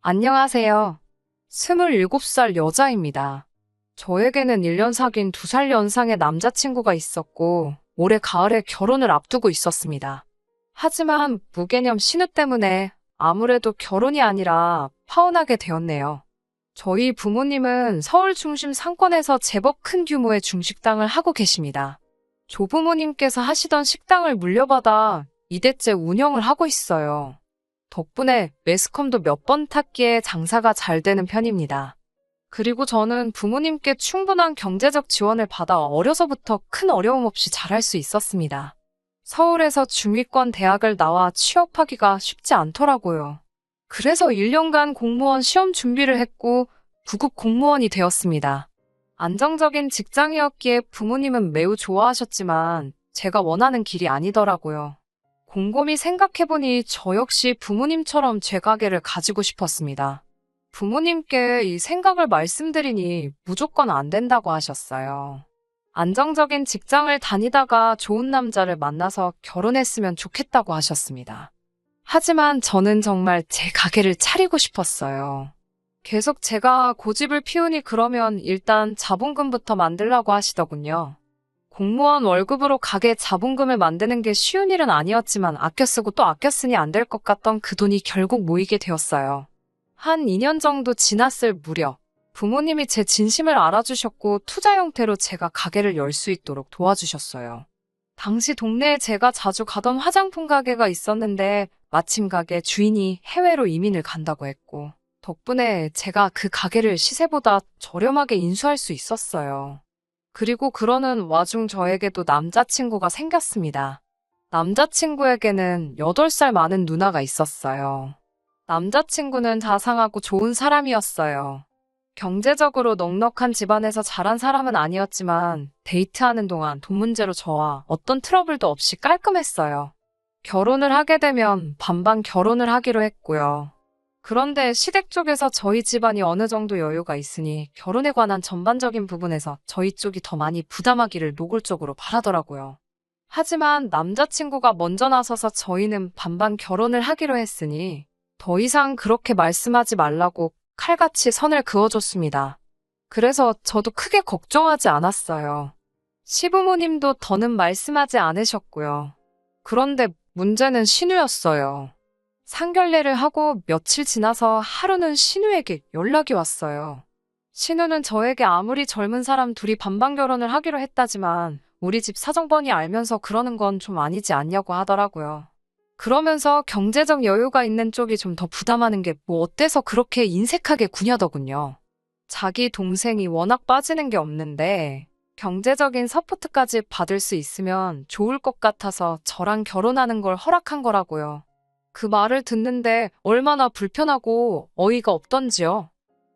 안녕하세요. 27살 여자입니다. 저에게는 1년 사귄 2살 연상의 남자친구가 있었고, 올해 가을에 결혼을 앞두고 있었습니다. 하지만 무개념 신우 때문에 아무래도 결혼이 아니라 파혼하게 되었네요. 저희 부모님은 서울 중심 상권에서 제법 큰 규모의 중식당을 하고 계십니다. 조부모님께서 하시던 식당을 물려받아 2대째 운영을 하고 있어요. 덕분에 매스컴도 몇 번 탔기에 장사가 잘 되는 편입니다. 그리고 저는 부모님께 충분한 경제적 지원을 받아 어려서부터 큰 어려움 없이 잘할 수 있었습니다. 서울에서 중위권 대학을 나와 취업하기가 쉽지 않더라고요. 그래서 1년간 공무원 시험 준비를 했고 9급 공무원이 되었습니다. 안정적인 직장이었기에 부모님은 매우 좋아하셨지만 제가 원하는 길이 아니더라고요. 곰곰이 생각해보니 저 역시 부모님처럼 제 가게를 가지고 싶었습니다. 부모님께 이 생각을 말씀드리니 무조건 안 된다고 하셨어요. 안정적인 직장을 다니다가 좋은 남자를 만나서 결혼했으면 좋겠다고 하셨습니다. 하지만 저는 정말 제 가게를 차리고 싶었어요. 계속 제가 고집을 피우니 그러면 일단 자본금부터 만들라고 하시더군요. 공무원 월급으로 가게 자본금을 만드는 게 쉬운 일은 아니었지만 아껴 쓰고 또 아껴 쓰니 안 될 것 같던 그 돈이 결국 모이게 되었어요. 한 2년 정도 지났을 무렵 부모님이 제 진심을 알아주셨고 투자 형태로 제가 가게를 열 수 있도록 도와주셨어요. 당시 동네에 제가 자주 가던 화장품 가게가 있었는데 마침 가게 주인이 해외로 이민을 간다고 했고 덕분에 제가 그 가게를 시세보다 저렴하게 인수할 수 있었어요. 그리고 그러는 와중 저에게도 남자친구가 생겼습니다. 남자친구에게는 8살 많은 누나가 있었어요. 남자친구는 자상하고 좋은 사람이었어요. 경제적으로 넉넉한 집안에서 자란 사람은 아니었지만 데이트하는 동안 돈 문제로 저와 어떤 트러블도 없이 깔끔했어요. 결혼을 하게 되면 반반 결혼을 하기로 했고요. 그런데 시댁 쪽에서 저희 집안이 어느 정도 여유가 있으니 결혼에 관한 전반적인 부분에서 저희 쪽이 더 많이 부담하기를 노골적으로 바라더라고요. 하지만 남자친구가 먼저 나서서 저희는 반반 결혼을 하기로 했으니 더 이상 그렇게 말씀하지 말라고 칼같이 선을 그어줬습니다. 그래서 저도 크게 걱정하지 않았어요. 시부모님도 더는 말씀하지 않으셨고요. 그런데 문제는 신우였어요. 상견례를 하고 며칠 지나서 하루는 신우에게 연락이 왔어요. 신우는 저에게 아무리 젊은 사람 둘이 반반 결혼을 하기로 했다지만 우리 집 사정번이 알면서 그러는 건 좀 아니지 않냐고 하더라고요. 그러면서 경제적 여유가 있는 쪽이 좀 더 부담하는 게 뭐 어때서 그렇게 인색하게 구냐더군요. 자기 동생이 워낙 빠지는 게 없는데 경제적인 서포트까지 받을 수 있으면 좋을 것 같아서 저랑 결혼하는 걸 허락한 거라고요. 그 말을 듣는데 얼마나 불편하고 어이가 없던지요.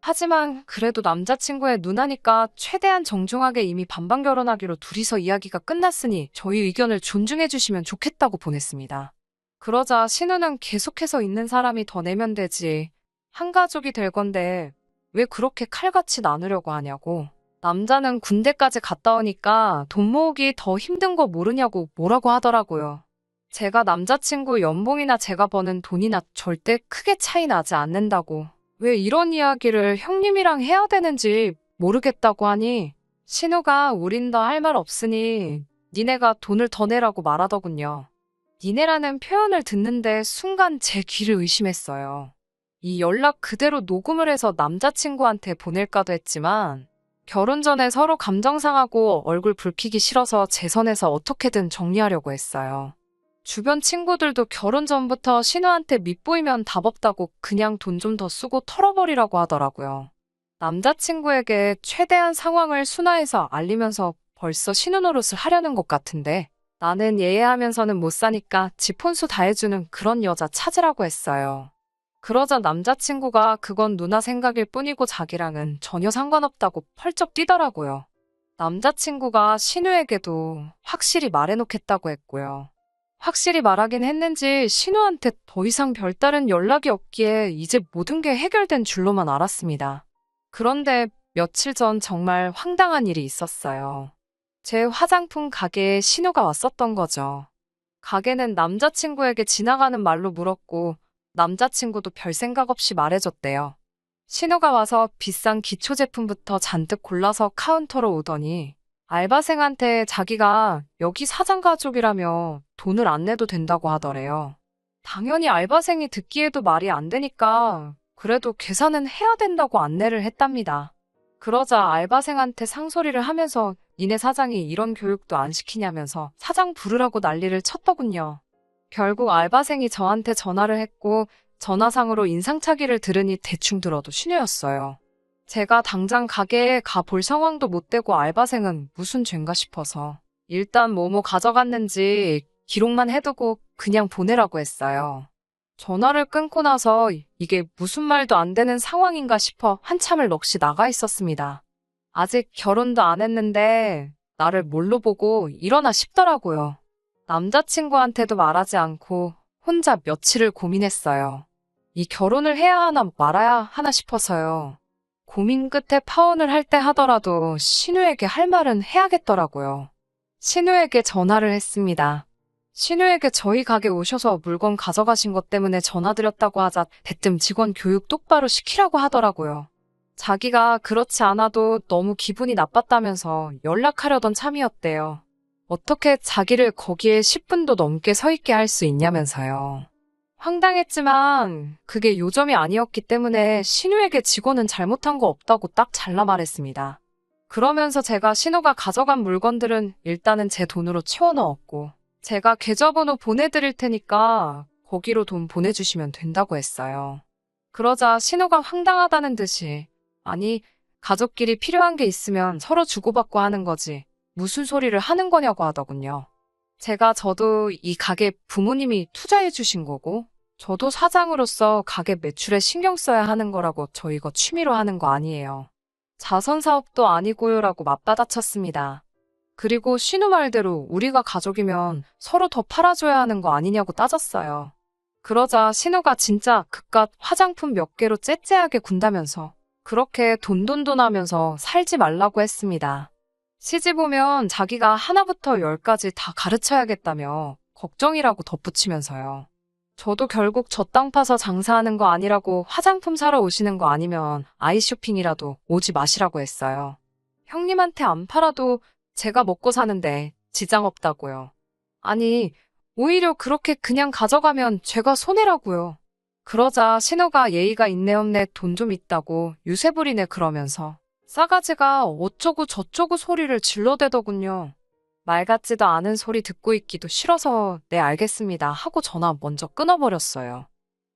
하지만 그래도 남자친구의 누나니까 최대한 정중하게 이미 반반 결혼하기로 둘이서 이야기가 끝났으니 저희 의견을 존중해 주시면 좋겠다고 보냈습니다. 그러자 신우는 계속해서 있는 사람이 더 내면 되지. 한 가족이 될 건데 왜 그렇게 칼같이 나누려고 하냐고. 남자는 군대까지 갔다 오니까 돈 모으기 더 힘든 거 모르냐고 뭐라고 하더라고요. 제가 남자친구 연봉이나 제가 버는 돈이나 절대 크게 차이 나지 않는다고. 왜 이런 이야기를 형님이랑 해야 되는지 모르겠다고 하니 신우가 우린 더 할 말 없으니 니네가 돈을 더 내라고 말하더군요. 니네라는 표현을 듣는데 순간 제 귀를 의심했어요. 이 연락 그대로 녹음을 해서 남자친구한테 보낼까도 했지만 결혼 전에 서로 감정 상하고 얼굴 붉히기 싫어서 제 선에서 어떻게든 정리하려고 했어요. 주변 친구들도 결혼 전부터 신우한테 밑보이면 답 없다고 그냥 돈 좀 더 쓰고 털어버리라고 하더라고요. 남자친구에게 최대한 상황을 순화해서 알리면서 벌써 신우 노릇을 하려는 것 같은데 나는 예예하면서는 못 사니까 집 혼수 다 해주는 그런 여자 찾으라고 했어요. 그러자 남자친구가 그건 누나 생각일 뿐이고 자기랑은 전혀 상관없다고 펄쩍 뛰더라고요. 남자친구가 신우에게도 확실히 말해놓겠다고 했고요. 확실히 말하긴 했는지 신우한테 더 이상 별다른 연락이 없기에 이제 모든 게 해결된 줄로만 알았습니다. 그런데 며칠 전 정말 황당한 일이 있었어요. 제 화장품 가게에 신우가 왔었던 거죠. 가게는 남자친구에게 지나가는 말로 물었고 남자친구도 별 생각 없이 말해줬대요. 신호가 와서 비싼 기초 제품부터 잔뜩 골라서 카운터로 오더니 알바생한테 자기가 여기 사장 가족이라며 돈을 안 내도 된다고 하더래요. 당연히 알바생이 듣기에도 말이 안 되니까 그래도 계산은 해야 된다고 안내를 했답니다. 그러자 알바생한테 상소리를 하면서 니네 사장이 이런 교육도 안 시키냐면서 사장 부르라고 난리를 쳤더군요. 결국 알바생이 저한테 전화를 했고 전화상으로 인상착의를 들으니 대충 들어도 신뢰였어요. 제가 당장 가게에 가볼 상황도 못 되고 알바생은 무슨 죄인가 싶어서 일단 뭐뭐 가져갔는지 기록만 해두고 그냥 보내라고 했어요. 전화를 끊고 나서 이게 무슨 말도 안 되는 상황인가 싶어 한참을 넋이 나가 있었습니다. 아직 결혼도 안 했는데 나를 뭘로 보고 이러나 싶더라고요. 남자친구한테도 말하지 않고 혼자 며칠을 고민했어요. 이 결혼을 해야 하나 말아야 하나 싶어서요. 고민 끝에 파혼을 할 때 하더라도 신우에게 할 말은 해야겠더라고요. 신우에게 전화를 했습니다. 신우에게 저희 가게 오셔서 물건 가져가신 것 때문에 전화드렸다고 하자 대뜸 직원 교육 똑바로 시키라고 하더라고요. 자기가 그렇지 않아도 너무 기분이 나빴다면서 연락하려던 참이었대요. 어떻게 자기를 거기에 10분도 넘게 서 있게 할 수 있냐면서요. 황당했지만 그게 요점이 아니었기 때문에 신우에게 직원은 잘못한 거 없다고 딱 잘라 말했습니다. 그러면서 제가 신우가 가져간 물건들은 일단은 제 돈으로 채워 넣었고 제가 계좌번호 보내드릴 테니까 거기로 돈 보내주시면 된다고 했어요. 그러자 신우가 황당하다는 듯이 아니 가족끼리 필요한 게 있으면 서로 주고받고 하는 거지 무슨 소리를 하는 거냐고 하더군요. 제가 저도 이 가게 부모님이 투자해 주신 거고 저도 사장으로서 가게 매출에 신경 써야 하는 거라고 저 이거 취미로 하는 거 아니에요. 자선 사업도 아니고요라고 맞받아쳤습니다. 그리고 신우 말대로 우리가 가족이면 서로 더 팔아줘야 하는 거 아니냐고 따졌어요. 그러자 신우가 진짜 그깟 화장품 몇 개로 째째하게 군다면서 그렇게 돈돈돈 하면서 살지 말라고 했습니다. 시집 오면 자기가 하나부터 열까지 다 가르쳐야겠다며 걱정이라고 덧붙이면서요. 저도 결국 저 땅 파서 장사하는 거 아니라고 화장품 사러 오시는 거 아니면 아이 쇼핑이라도 오지 마시라고 했어요. 형님한테 안 팔아도 제가 먹고 사는데 지장 없다고요. 아니, 오히려 그렇게 그냥 가져가면 제가 손해라고요. 그러자 신호가 예의가 있네 없네 돈 좀 있다고 유세 부리네 그러면서 싸가지가 어쩌고 저쩌고 소리를 질러대더군요. 말 같지도 않은 소리 듣고 있기도 싫어서 네 알겠습니다 하고 전화 먼저 끊어버렸어요.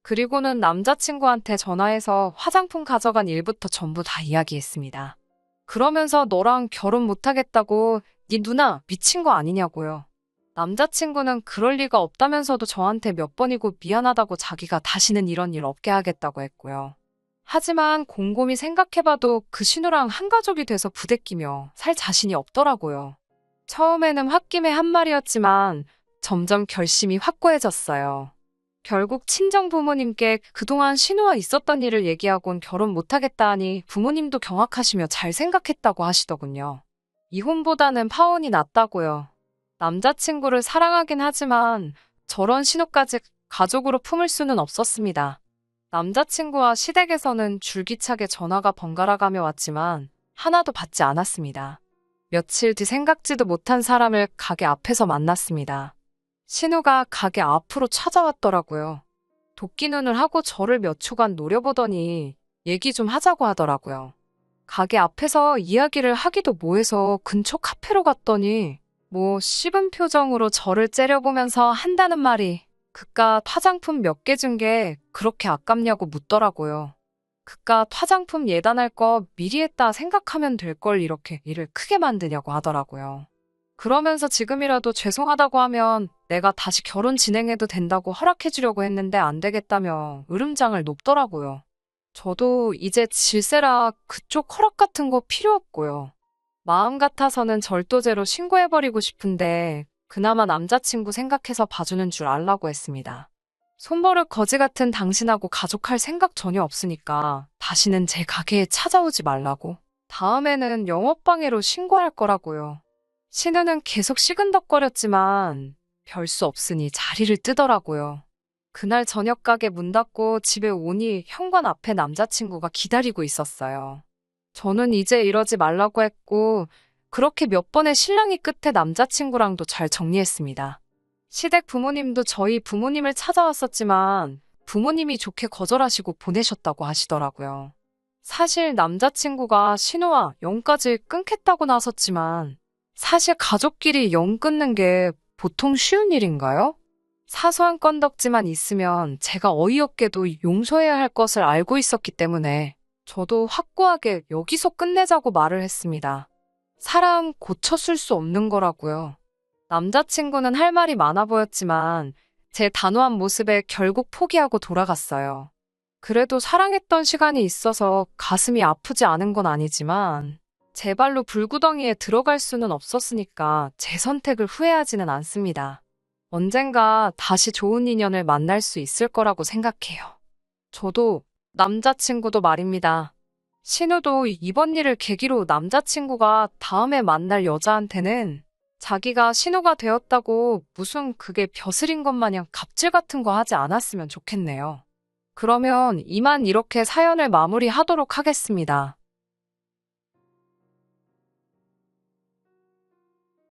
그리고는 남자친구한테 전화해서 화장품 가져간 일부터 전부 다 이야기했습니다. 그러면서 너랑 결혼 못하겠다고 네 누나 미친 거 아니냐고요. 남자친구는 그럴 리가 없다면서도 저한테 몇 번이고 미안하다고 자기가 다시는 이런 일 없게 하겠다고 했고요. 하지만 곰곰이 생각해봐도 그 신우랑 한 가족이 돼서 부대끼며 살 자신이 없더라고요. 처음에는 홧김에 한 말이었지만 점점 결심이 확고해졌어요. 결국 친정 부모님께 그동안 신우와 있었던 일을 얘기하곤 결혼 못하겠다 하니 부모님도 경악하시며 잘 생각했다고 하시더군요. 이혼보다는 파혼이 낫다고요. 남자친구를 사랑하긴 하지만 저런 신우까지 가족으로 품을 수는 없었습니다. 남자친구와 시댁에서는 줄기차게 전화가 번갈아 가며 왔지만 하나도 받지 않았습니다. 며칠 뒤 생각지도 못한 사람을 가게 앞에서 만났습니다. 신우가 가게 앞으로 찾아왔더라고요. 도끼 눈을 하고 저를 몇 초간 노려보더니 얘기 좀 하자고 하더라고요. 가게 앞에서 이야기를 하기도 뭐해서 근처 카페로 갔더니 뭐 씹은 표정으로 저를 째려보면서 한다는 말이 그깟 화장품 몇 개 준 게 그렇게 아깝냐고 묻더라고요. 그깟 화장품 예단할 거 미리 했다 생각하면 될 걸 이렇게 일을 크게 만드냐고 하더라고요. 그러면서 지금이라도 죄송하다고 하면 내가 다시 결혼 진행해도 된다고 허락해주려고 했는데 안 되겠다며 으름장을 높더라고요. 저도 이제 질세라 그쪽 허락 같은 거 필요 없고요. 마음 같아서는 절도죄로 신고해버리고 싶은데 그나마 남자친구 생각해서 봐주는 줄 알라고 했습니다. 손버릇 거지 같은 당신하고 가족할 생각 전혀 없으니까 다시는 제 가게에 찾아오지 말라고. 다음에는 영업방해로 신고할 거라고요. 신우는 계속 시근덕거렸지만 별 수 없으니 자리를 뜨더라고요. 그날 저녁 가게 문 닫고 집에 오니 현관 앞에 남자친구가 기다리고 있었어요. 저는 이제 이러지 말라고 했고, 그렇게 몇 번의 실랑이 끝에 남자친구랑도 잘 정리했습니다. 시댁 부모님도 저희 부모님을 찾아왔었지만, 부모님이 좋게 거절하시고 보내셨다고 하시더라고요. 사실 남자친구가 신우와 영까지 끊겠다고 나섰지만, 사실 가족끼리 영 끊는 게 보통 쉬운 일인가요? 사소한 건덕지만 있으면 제가 어이없게도 용서해야 할 것을 알고 있었기 때문에 저도 확고하게 여기서 끝내자고 말을 했습니다. 사람 고쳐쓸 수 없는 거라고요. 남자친구는 할 말이 많아 보였지만 제 단호한 모습에 결국 포기하고 돌아갔어요. 그래도 사랑했던 시간이 있어서 가슴이 아프지 않은 건 아니지만 제 발로 불구덩이에 들어갈 수는 없었으니까 제 선택을 후회하지는 않습니다. 언젠가 다시 좋은 인연을 만날 수 있을 거라고 생각해요. 저도 남자친구도 말입니다. 신우도 이번 일을 계기로 남자친구가 다음에 만날 여자한테는 자기가 신우가 되었다고 무슨 그게 벼슬인 것 마냥 갑질 같은 거 하지 않았으면 좋겠네요. 그러면 이만 이렇게 사연을 마무리하도록 하겠습니다.